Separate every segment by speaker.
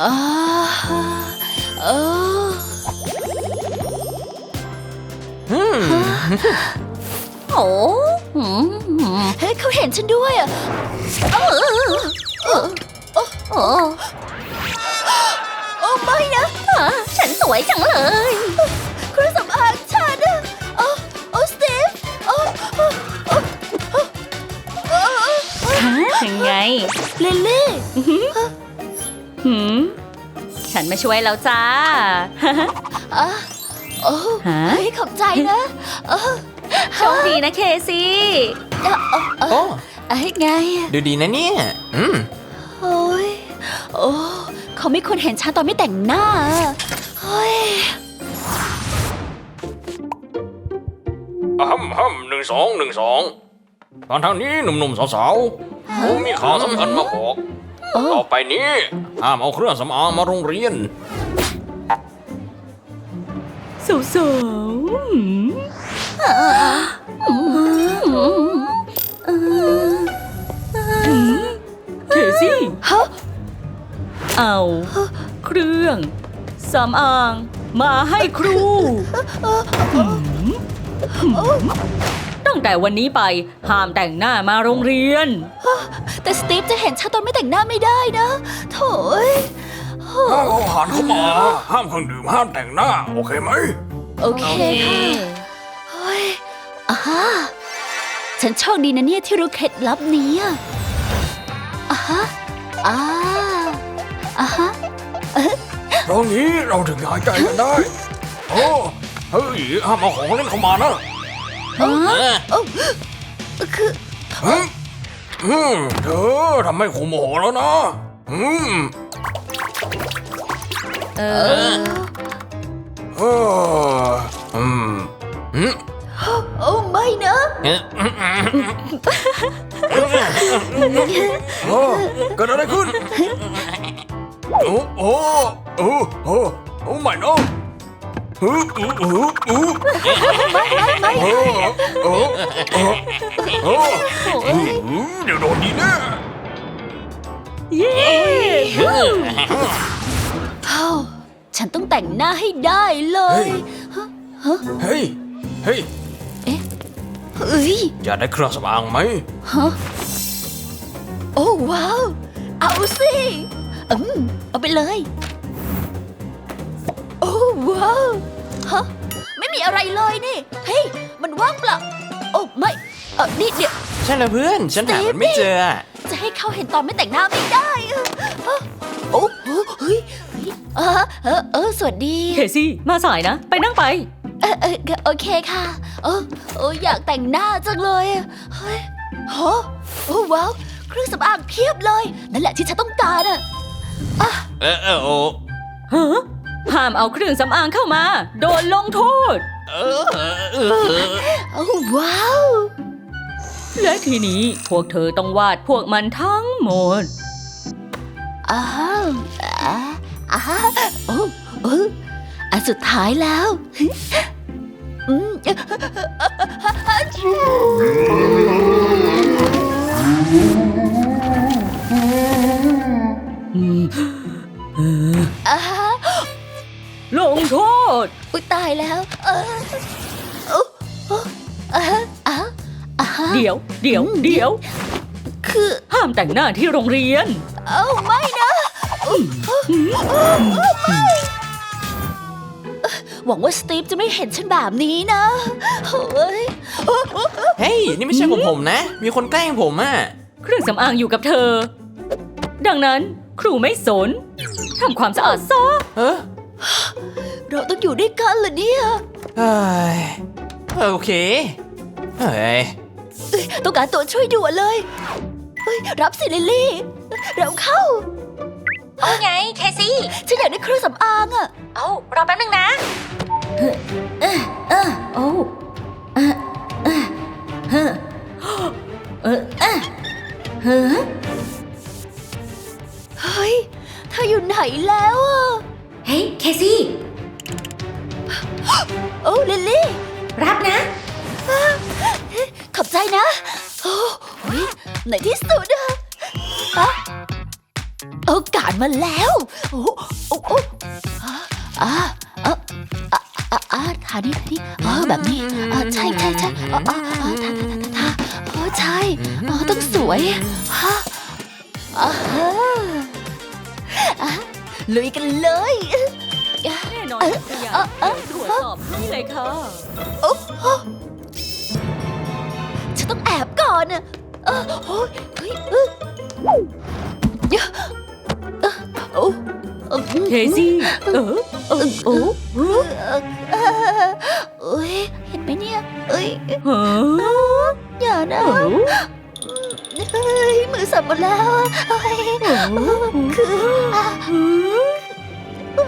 Speaker 1: อ่าเออ
Speaker 2: อืม
Speaker 1: โอ้เฮ้ยเขาเห็นฉันด้วยอะเออเออเออเออโอ้ไม่นะอะฉันสวยจังเลยเครื่องสำอางฉันอะโอ้โอ้สตีฟโอ้โอ้โอ้โอ้โอ้
Speaker 3: ยังไง
Speaker 1: ลิลลี่
Speaker 3: หืมฉันมาช่วยแล้วจ้า
Speaker 1: อะโอ้
Speaker 3: ฮะ
Speaker 1: เฮ้ยขอบใจนะเออ
Speaker 3: โชคดีนะเคซี่
Speaker 1: เออเออเอ
Speaker 2: โอ้
Speaker 1: อไอ้ไงอะ
Speaker 2: ดูดีนะเนี่ย อืม
Speaker 1: โอ้ยโอ้เขาไม่ควรเห็นฉันตอนไม่แต่งหน้าอะเฮ้ย
Speaker 4: อะฮัมฮัมหนึ่งสองหนึ่งสองทางทางนี้หนุ่มๆสาวๆผมมีข่าวสำคัญมาบอก
Speaker 1: โอ้
Speaker 4: ต่อไปนี้ห้ามเอาเครื่องสำอางมาโรงเรียน
Speaker 3: สาวสาวเคซี่
Speaker 1: ฮะ
Speaker 3: เอาเครื่องสำอางมาให้ครู ตั้งแต่วันนี้ไปห้ามแต่งหน้ามาโรงเรียน
Speaker 1: แต่สตีฟจะเห็นฉันตอนไม่แต่งหน้าไม่ได้นะโถ่เอ้ยโอ้
Speaker 4: ห้ามเอาอาหารเข้ามา ห้ามเครื่องดื่มห้ามแต่งหน้า โอเคไหม
Speaker 1: โอเคค่ะเฮ้ยอ่าฮะฉันโชคดีนะเนี่ยที่รู้เคล็ดลับนี้อะอ่าฮะอ่าอ่าฮะ
Speaker 4: ตรงนี้เราถึงหายใจกันได้ โอ้ เฮ้ย ห้ามเอาของเล่นเข้ามานะ
Speaker 1: เออเอ้า คือ
Speaker 4: อืมอืมเธอทำให้ครูโมโหแล้วนะ อืม
Speaker 3: เอ
Speaker 1: เอ
Speaker 3: อ
Speaker 1: อ
Speaker 4: เอออืมอืม
Speaker 1: โอ้ไม่นะ
Speaker 2: เอ๊ะ
Speaker 4: โอ้เกิดอะไรขึ้นโอ้โอ้โอ้โอ้โอ้ไม่นะ ฮึอืออืออือ
Speaker 1: ไม่ไม่ไม่
Speaker 4: โอ้โอ้โอ้โอ้
Speaker 1: โอ้ย
Speaker 4: เดี๋ยวโดนดีแน่
Speaker 3: เย้
Speaker 1: เอ้าฉันต้องแต่งหน้าให้ได้เลย
Speaker 4: เฮ้ยเฮ้ย
Speaker 1: เอ้ย
Speaker 4: อยากได้เครื่องสำอางไหม
Speaker 1: ฮะโอ้ว้าว เอาสิอืมเอาไปเลยโอ้ ว้าวฮะไม่มีอะไรเลยนี่ เฮ้ย มันว่างเปล่าโอ้ไม่เออนี่เดี๋ยว
Speaker 2: ใช่แล้วเพื่อน ฉันหามันไม่เจออะ
Speaker 1: จะให้เขาเห็นตอนไม่แต่งหน้าไม่ได้อะฮะโอ้โหเฮ้ยเฮ้ยเออเออเออสวัสดี
Speaker 3: เคซี่ มาสายนะ ไปนั่งไป
Speaker 1: เออเออโอเคค่ะเออเอออยากแต่งหน้าจังเลยอะเฮ้ยโหโอ้ว้าวเครื่องสำอางเพียบเลย นั่นแหละที่ฉันต้องการอะ
Speaker 2: เออเออโอ้
Speaker 3: ฮะ ห้ามเอาเครื่องสำอางเข้ามา โดนลงโทษ
Speaker 2: เออเออเออ
Speaker 1: โอ้ว้าว
Speaker 3: และทีนี้พวกเธอต้องวาดพวกมันทั้งหมด
Speaker 1: อ้าวอ่าอ่าโอ้โอ้อันสุดท้ายแล้วอืมอ่า
Speaker 3: ลงโทษ
Speaker 1: อุ้ยตายแล้ว เออเออเอออ่าอ่าอ่า
Speaker 3: เดี๋ยว เดี๋ยว เดี๋ยว
Speaker 1: คือ
Speaker 3: ห้ามแต่งหน้าที่โรงเรียน
Speaker 1: เอ้าไม่นะหวังว่าสตีฟจะไม่เห็นฉันแบบนี้นะเฮ้ย
Speaker 2: เฮ้ย นี่ไม่ใช่ของผมนะ มีคนแกล้งผมอะ
Speaker 3: เครื่องสำอางอยู่กับเธอ ดังนั้นครูไม่สนทำความสะอาดซะ
Speaker 2: เออ
Speaker 1: เราต้องอยู่ด้วยกันเหรอเนี่ย
Speaker 2: เฮ้ยโอเคเฮ้ย
Speaker 1: เอ้ยต้องการตัวช่วยด่วนเลยเฮ้ยรับสิลิลลี่ เราเข้า
Speaker 3: เอาไง เคซี่
Speaker 1: ฉันอยากได้เครื่องสำอางอะ
Speaker 3: เอารอแป๊บนึงนะ
Speaker 1: เออ
Speaker 3: โอ้เออเออเออเออเออเออ
Speaker 1: เฮ้ยเธออยู่ไหนแล้วอะ
Speaker 3: เฮ้ย เคซี่
Speaker 1: โอ้ลิลลี่
Speaker 3: รับนะ
Speaker 1: ขอบใจนะโอ้ยในที่สุดอะอะโอกาสมาแล้ว โอ้โอ้โอ้อ่าอ่าอ่าอ่าอ่าทานี่ทานี่อ๋อแบบนี้อ่าใช่ใช่ใช่อ๋ออ๋อทาทาทาทาทาอ๋อใช่อ๋อต้องสวยฮะอ่าฮะอะ ลุยกันเลย
Speaker 3: แน่นอนจะอยาก
Speaker 1: เอ่อเอ่อ
Speaker 3: ตรวจสอบให้เลยค่ะ
Speaker 1: โอ้โอ้ฉันต้องแอบก่อนอะเออโอ้ยเฮ้ยเออเยอะเออโอ้เออ
Speaker 3: เคซี่เออเออโอ้
Speaker 1: เออเออเอ้ยเห็นไหมเนี่ยเอ้ย
Speaker 3: ฮะ
Speaker 1: อย่านะ
Speaker 3: โอ้
Speaker 1: เฮ้ยมือสั่นหมดแล้วเฮ้ยคืออะ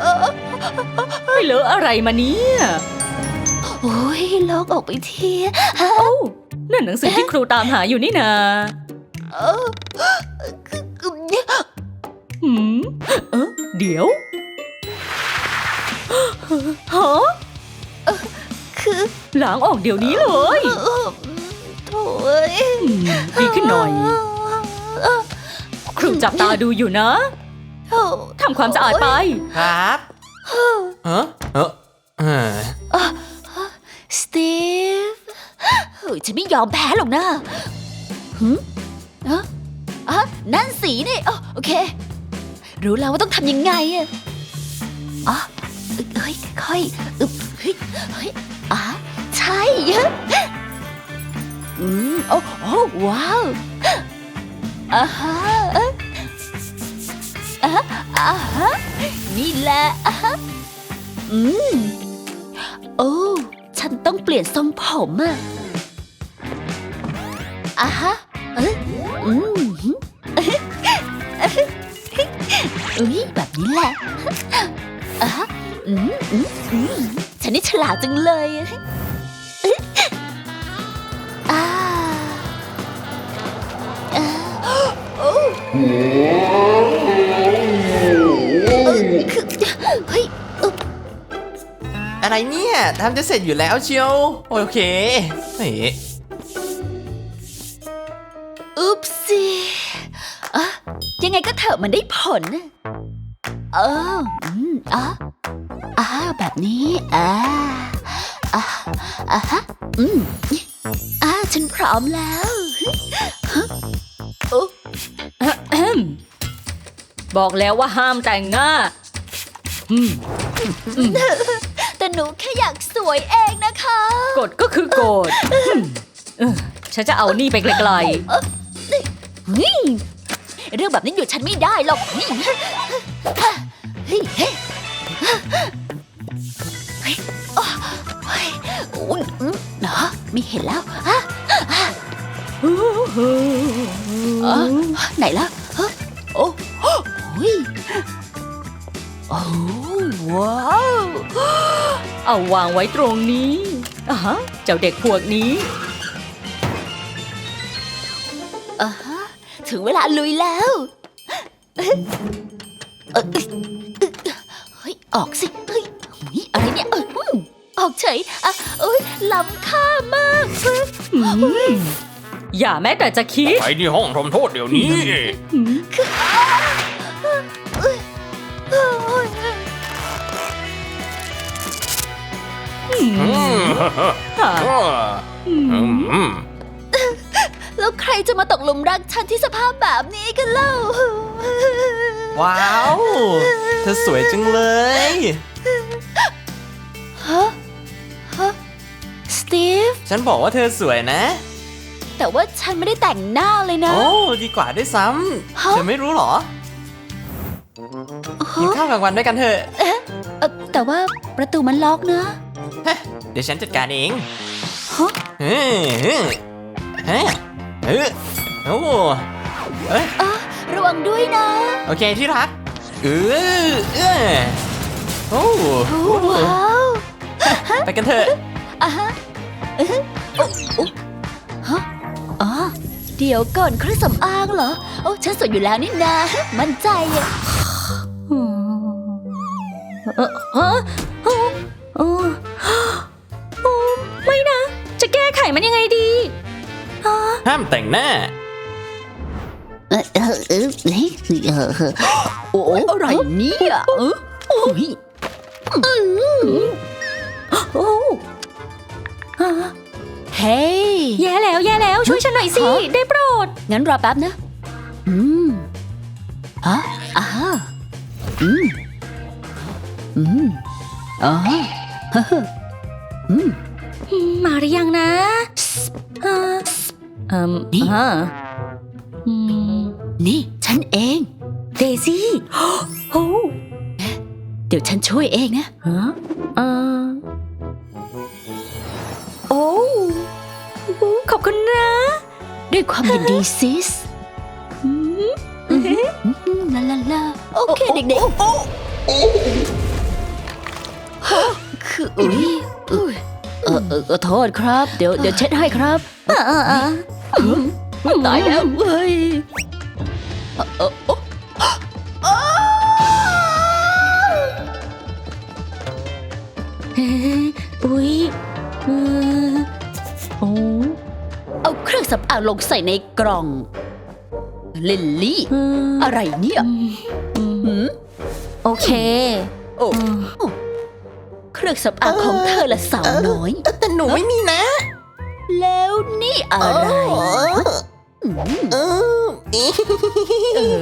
Speaker 1: เออ
Speaker 3: ไม่เลอะอะไรมาเนี่ย
Speaker 1: โอ้ยลอกออกไปที
Speaker 3: โอ้นั่นหนังสือที่ครูตามหาอยู่นี่นา
Speaker 1: เออคือคือ
Speaker 3: หืมเออเดี๋ยวฮะ
Speaker 1: คือ
Speaker 3: ล้างออกเดี๋ยวนี้เลย
Speaker 1: เออโถ่ เอ้ย
Speaker 3: อืมดีขึ้นหน่อย ครูจับตาดูอยู่นะ
Speaker 1: โถ่
Speaker 3: ทำความสะอาดไป
Speaker 2: ครับเออเออเออ
Speaker 1: สตีฟเฮ้ยฉันไม่ยอมแพ้หรอกนะหืมอะอะนั่นสีนี่อ๋อโอเค รู้แล้วว่าต้องทำยังไงอะอ๋อเฮ้ยค่อยอึบเฮ้ยเฮ้ยอะใช่อื อืมโอ้โอ้ว้าวอ่าฮะอ่าอ่าฮะนี่แหละอ่าฮะอืมโอ้ฉันต้องเปลี่ยนทรงผมอะอะฮะเอ้ยอืมอุ้ยแบบนี้แหละอะฮะอืมอืมอืมฉันนี่ฉลาดจังเลย คือเฮ้ย
Speaker 2: อะไรเนี่ยทำจะเสร็จอยู่แล้วเชียว โอเคเฮ้ย
Speaker 1: อุ๊บสิอะยังไงก็เถอะมันได้ผลน่ะเอออืมอะอ่าแบบนี้อ่าอ่าอ่าฮะอืมอ่าฉันพร้อมแล้วฮะ
Speaker 3: บอกแล้วว่าห้ามแต่งหน้า อืม
Speaker 1: แต่หนูแค่อยากสวยเองนะคะ
Speaker 3: กฎก็คือกฎอืมเออฉันจะเอานี่ไปไกล
Speaker 1: นี่เรื่องแบบนี้อยู่ฉันไม่ได้หรอกนี่เฮ้ยเฮ้ยเฮ้ยโอ้ยโอ้ยอืมเนาะไม่เห็นแล้วฮะ
Speaker 3: ๆ
Speaker 1: อ๋อไหนล่ะฮะโอ้โอ้ ยโอ้ว้าว
Speaker 3: เอาวางไว้ตรงนี้อะฮะเจ้าเด็กพวกนี้
Speaker 1: อ่าฮะถึงเวลาลุยแล้วเอ้ยเอ้ยเฮ้ยออกสิเฮ้ยอุ๊ยอะไรเนี่ยเอ้ยอืมออกเฉยอะเอ้ยล้ำค่ามากเฮ้ย
Speaker 3: อืมอย่าแม้แต่จะคิด
Speaker 4: ไปที่ห้องทำโทษเดี๋ยวนี้
Speaker 1: แล้วใครจะมาตกหลุมรักฉันที่สภาพแบบนี้กันเล่า
Speaker 2: ว้าว เธอสวยจังเลย
Speaker 1: ฮะฮะสตีฟ
Speaker 2: ฉันบอกว่าเธอสวยนะ
Speaker 1: แต่ว่าฉันไม่ได้แต่งหน้าเลยนะ
Speaker 2: โอ้ดีกว่าด้วยซ้
Speaker 1: ฮะำ
Speaker 2: เธอไม่รู้เหรอกินข้าวกลางวันด้วยกันเถอะ
Speaker 1: เอ่อแต่ว่าประตูมันล็อกนะ
Speaker 2: เดี๋ยวฉันจัดการเอง
Speaker 1: ฮะ
Speaker 2: เฮ้ยเฮ้ยเฮ้ยเฮ้ยโอ้เอ้ย
Speaker 1: อะระวังด้วยนะ
Speaker 2: โอเคที่รัก เออเออโอ้
Speaker 1: โอ้ว้าว
Speaker 2: ไปกันเถอะ
Speaker 1: อะฮะเอ๊ะโอ้โอ้ฮะอ๋อเดี๋ยวก่อนเครื่องสำอางเหรอ โอ้ฉันสวยอยู่แล้วนี่นา มั่นใจอะา
Speaker 2: มแต่งหน้า
Speaker 1: เออเออเออเฮ้ยเออเออโอ้อะไรเนี่ยเออโอ้ย
Speaker 3: โอ้
Speaker 1: เฮ้ย
Speaker 3: แย่แล้วแย่แล้วช่วยฉันหน่อยสิ ได้โปรด
Speaker 1: งั้นรอแป๊บนะ อืมฮะอ่าอืมอืมอ๋อเฮ้อืม
Speaker 3: มาหรือยังนะฮะ เอ่ม
Speaker 1: นี่
Speaker 3: ฮะอืม
Speaker 1: นี่ ฉันเอง
Speaker 3: เดซี่โอ้
Speaker 1: เดี๋ยวฉันช่วยเองนะ
Speaker 3: ฮะเอ่อโอ้โอ้ขอบคุณนะ
Speaker 1: ด้วยความยินดีซิส
Speaker 3: อืม
Speaker 1: อืมลาลาลาโอเคเด็กๆคืออุ้ยอุ้ย เออขอโทษครับ เดี๋ยวเดี๋ยวเช็ดให้ครับตายแล้วเว้ยเออเออ
Speaker 3: เฮ้อุ๊ยเออโอ้
Speaker 1: เอาเครื่องสำอางลงใส่ในกล่อง ลิลลี่
Speaker 3: ออ
Speaker 1: อะไรเนี่ย
Speaker 3: อืม
Speaker 1: หืม
Speaker 3: โอเค
Speaker 1: โอ้
Speaker 3: อืม
Speaker 1: เครื่องสำอางของเธอละสาวน้อย
Speaker 2: แต่หนูไม่มีนะ
Speaker 1: แล้วนี่อะไรอืม
Speaker 2: เออ
Speaker 1: เออ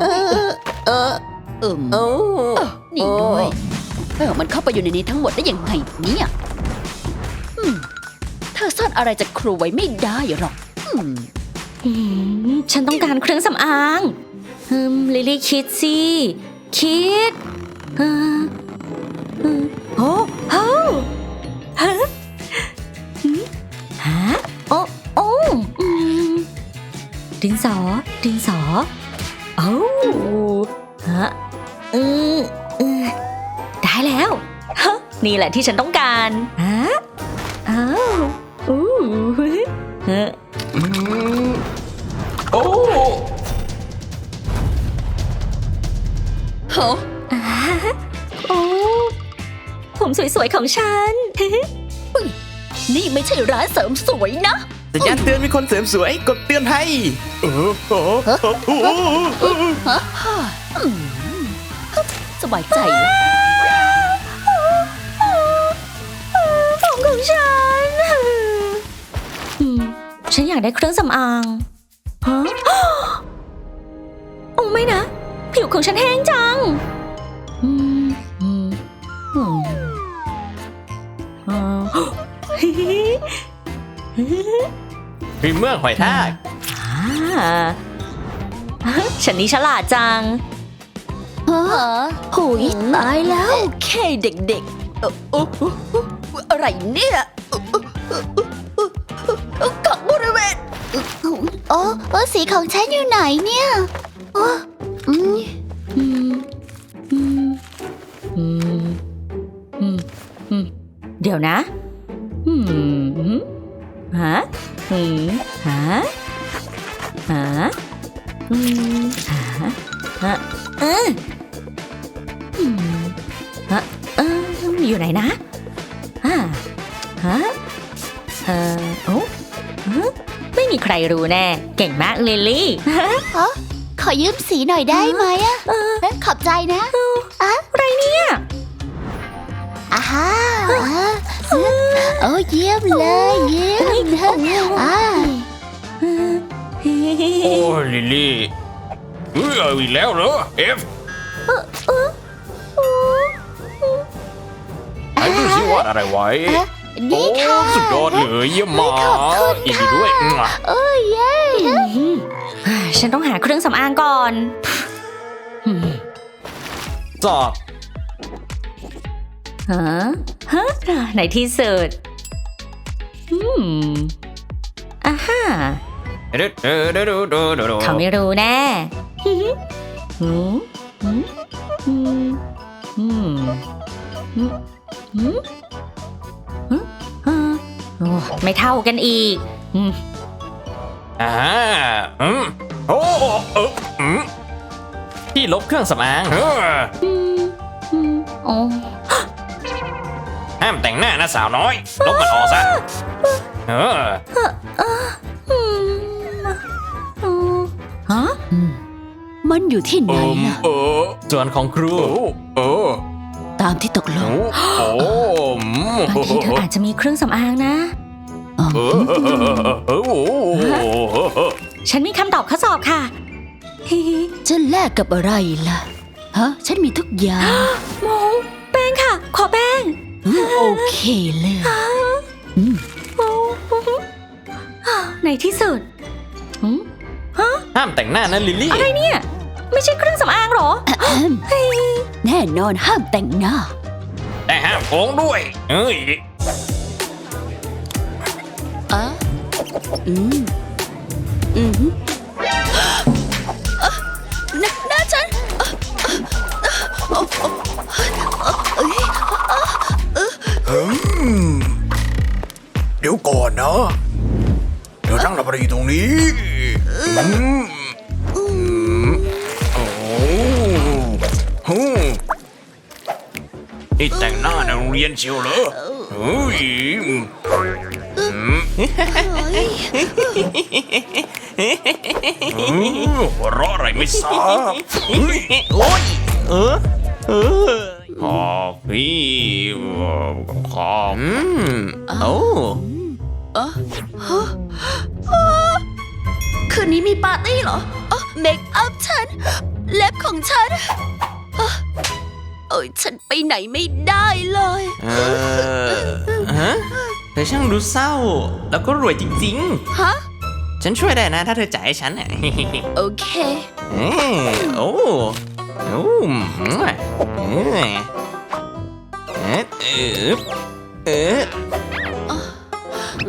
Speaker 2: เออเออ
Speaker 1: เอิ่ม
Speaker 2: เออ
Speaker 1: เออนี่ด้วยเออมันเข้าไปอยู่ในนี้ทั้งหมดได้ยังไงเนี่ยอืมเธอซ่อนอะไรจากครูไว้ไม่ได้หรอกอืม
Speaker 3: อืมฉันต้องการเครื่องสำอางอืมลิลลี่คิดสิคิดเออเออ โอ้โอ้ฮะอืมฮะโอ้โอ้อืมดินสอดินสอโอ้ฮะอืมอืมได้แล้วฮะนี่แหละที่ฉันต้องการฮะอ้าวอู้เฮ้
Speaker 4: อืมโอ้
Speaker 1: โอ้
Speaker 3: สวยๆของฉัน
Speaker 1: นี่ไม่ใช่ร้านเสริมสวยนะ
Speaker 2: สัญญาณเตือนมีคนเสริมสวย กดเตือนภัย
Speaker 4: เออเออเออเออ
Speaker 1: ฮะอืมสบายใจนะ
Speaker 3: ผมของฉันอืมฉันอยากได้เครื่องสำอางฮะโอ้ไม่นะ ผิวของฉันแห้งจัง
Speaker 2: พรีเมื่อหอยทาก
Speaker 3: อาฉันนี่ฉลาดจัง
Speaker 1: ฮะหุยตายแล้วโอเคเด็กๆ อะไรเนี่ยกักบริเวณโอ้โอ้สีของฉันอยู่ไหนเนี่ยโอ้อืม
Speaker 3: อืมอืมอืมเดี๋ยวนะ ฮะอืมฮะฮะอืมฮะฮะเอออืมฮะเอออยู่ไหนนะอ่าฮะเออโอ้ฮะไม่มีใครรู้แน่ เก่งมากลิลลี่
Speaker 1: ขอยืมสีหน่อยได้ไหมอะ
Speaker 3: เออ
Speaker 1: ขอบใจนะ
Speaker 3: อะไรเนี่ย
Speaker 1: อาฮ่า โอ้เยี่ยมเลยเยี่ยมเลยอ่า
Speaker 4: โอ้ยลิลลี่เออเอาอีกแล้วเหรอเอฟไหนดูสิวาดอะไรไว้
Speaker 1: นี่ค่ะ
Speaker 4: โอ้สุดยอดเลยเยี่ยมมากยินดีด้วยอืม
Speaker 1: โอ้ยเย้
Speaker 3: อ่าฉันต้องหาเครื่องสำอางก่อนอืม
Speaker 2: สอบ
Speaker 3: ฮะฮะในที่สุดอืมอ่าฮ่า
Speaker 4: เด้อเด้อเด้อเด้อเด้อเด้อ
Speaker 3: เขาไม่รู้แน่ฮึฮึอืมอืมอืมอืมอืมอืมอืมอ่าโอ้ไม่เท่ากันอีกอืม
Speaker 4: อ่าอืมโอ้เอออืม
Speaker 2: ที่ลบเครื่องสำอาง
Speaker 4: เออ
Speaker 3: อืมอืมโอ้
Speaker 4: ห้ามแต่งหน้านะสาวน้อยลบมันออกซะเออ
Speaker 3: อืมอืมฮะ
Speaker 1: มมันอยู่ที่ไหน
Speaker 4: เอม
Speaker 1: ล่ะ
Speaker 4: เออ
Speaker 2: ส่วนของครู
Speaker 4: โอ้เออ
Speaker 1: ตามที่ตกล
Speaker 4: โอ้
Speaker 1: ง
Speaker 4: โอ้อืม
Speaker 3: บางทีเธออาจจะมีเครื่องสำอางนะ
Speaker 1: อ๋อ
Speaker 4: เออเออโอ้โห
Speaker 3: ฉันมีคำตอบข้อสอบค่ะฮิฮิ
Speaker 1: จะแลกกับอะไรล่ะ ฮะ ฉันมีทุกอย่าง
Speaker 3: โมแป้งค่ะ ขอแป้ง
Speaker 1: อืม โอเคเลย
Speaker 3: โอ้ในที่สุดหืม
Speaker 2: ห้ามแต่งหน้านะลิลลี่
Speaker 3: อะไรเนี่ย ไม่ใช่เครื่องสำอางเหรอ
Speaker 1: อะแอมแน่นอนห้ามแต่งหน้า
Speaker 4: แต่ห้ามโกงด้วย เอ้ย
Speaker 1: อะอืมอืม
Speaker 4: อนนะ เดี๋ยวนั่งทำอะไรอยู่ตรงนี้อืมอืมโอ้โหนี่แต่งหน้าในโรงเรียนเชียวเหรอเฮ้ยอืมอืมหัวเราะอะไรไม่ทราบเฮ้ย
Speaker 2: โอ้ยเออเออ
Speaker 4: ขอพี่ขอ
Speaker 2: อืมโอ้
Speaker 1: คืนนี้มีปาร์ตี้เหรอเมคอัพฉัน เล็บของฉันอ๊ะโอ้ยฉันไปไหนไม่ได้เลย
Speaker 2: เออฮะเธอช่างดูเศร้า แล้วก็รวยจริง
Speaker 1: ฮะ
Speaker 2: ๆ ฉันช่วยได้นะ ถ้าเธอจ่ายให้ฉันอะ
Speaker 1: โอเค
Speaker 2: เอ้ยโอ้โอ้อืมเอ้ยเอ๊ะเอ๊ะเอ๊ะ
Speaker 1: อืม
Speaker 2: เอ๊ะเอ๊ะโอ้โอ้
Speaker 4: โอ้พี่โอ้โอ้โอ้โอ้โอ้
Speaker 2: เฮ้ย
Speaker 4: โอ้งำงำงำ
Speaker 2: เอ๊ะ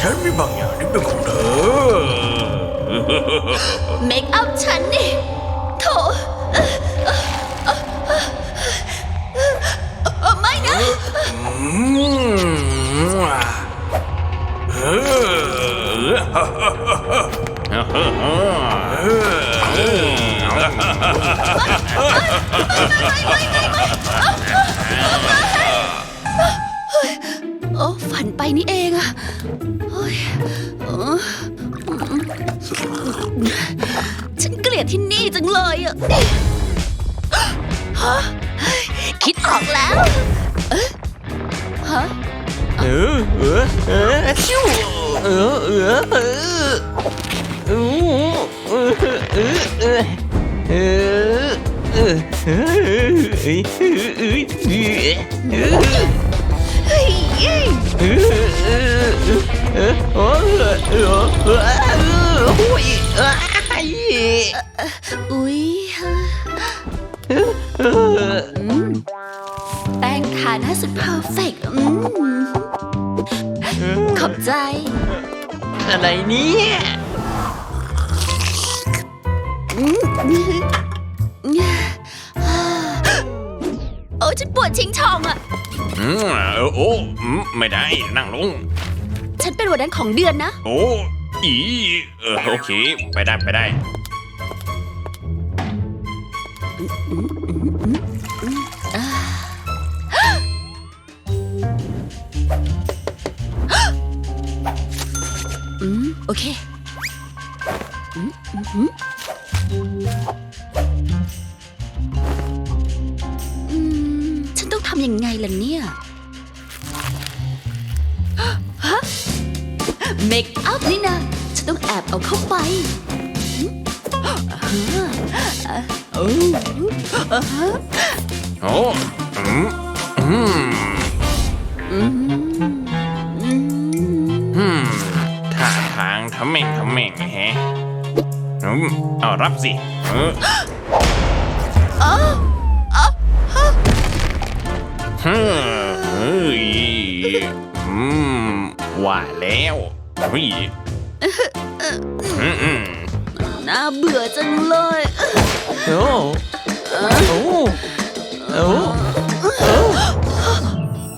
Speaker 4: 재미방이 아니겠구나. 맥업
Speaker 1: 찬니 더 엄마이나 엄마 โอ้ฝันไปนี่เองอะโอ้ยเออฉันเกลียดที่นี่จังเลยอะฮะคิดออกแล้วเอ๊ะฮะ
Speaker 2: เออเออเออชิวเออเออเออเออเออเออเออเออ อุ๊ย
Speaker 1: แต่งทาหน้าสุดเพอร์เฟกขอบใจ
Speaker 2: อะไรเนี่ย
Speaker 1: นั่ง
Speaker 4: ลง
Speaker 1: ฉันเป็นวันนั้นของเดือนนะ
Speaker 4: โอ้ อี เออ โอเค ไปได้ ไปได้างทำเม่งทำเม่งแฮะอืมเอารับสิเออ
Speaker 1: อ๋ออ๋อ
Speaker 4: ฮึมเฮ้ยอืมว่าแล้วเฮ้ยอืมอืม
Speaker 1: น่าเบื่อจังเลย
Speaker 4: โอ้โอ้โอ้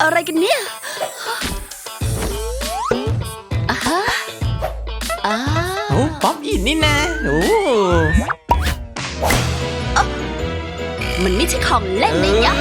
Speaker 1: อะไรกันเนี่ย
Speaker 4: นี่นะโอ้
Speaker 1: มันไม่ใช่ของเล่นนะยะ